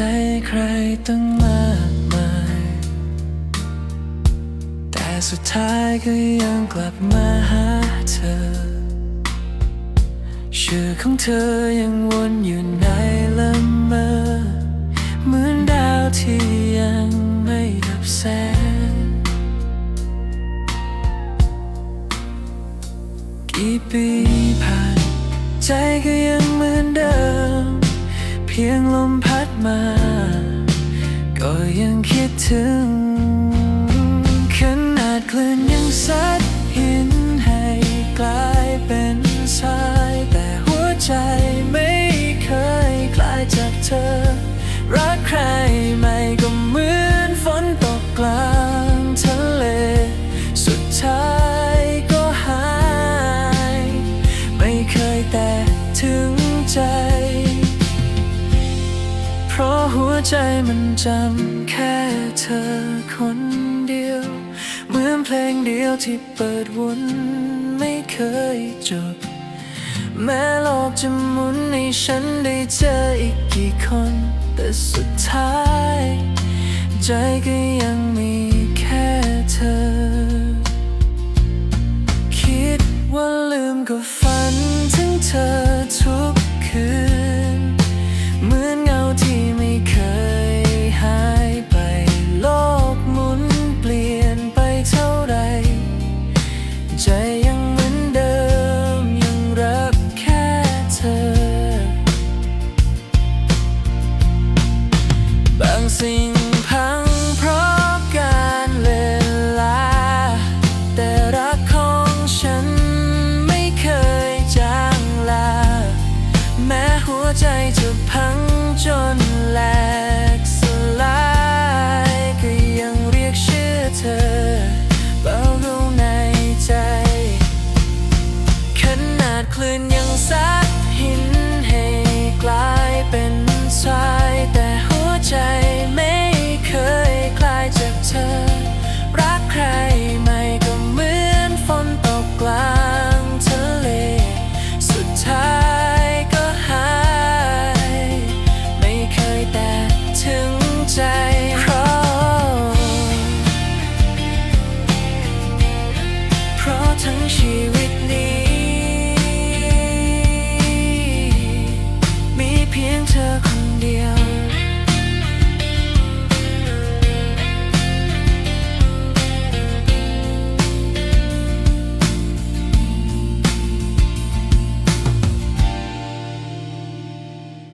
จใครตั้งมากมาย แต่สุดท้ายก็ยังกลับมาหาเธอ ชื่อของเธอยังวนอยู่ในละเมอเหมือนดาวที่ยังไม่ดับแสง กี่ปีผ่าน ใจก็ยังเหมือนเดิม เพียงลมพัด มา ก็ยังคิดถึง หัวใจมันจำแค่เธอคนเดียว เหมือนเพลงเดียวที่เปิดวนไม่เคยจบ แม้โลกจะหมุนให้ฉันได้เจออีกกี่คน แต่สุดท้าย ใจก็ยังมีแค่เธอ คิดว่าลืมก็ฝันถึงเธอ ใจยังเหมือนเดิมยังรักแค่เธอบางสิ่งพังเพราะการเวลา แต่รักของฉันไม่เคยจางลา แม้หัวใจจะ คลื่นยัง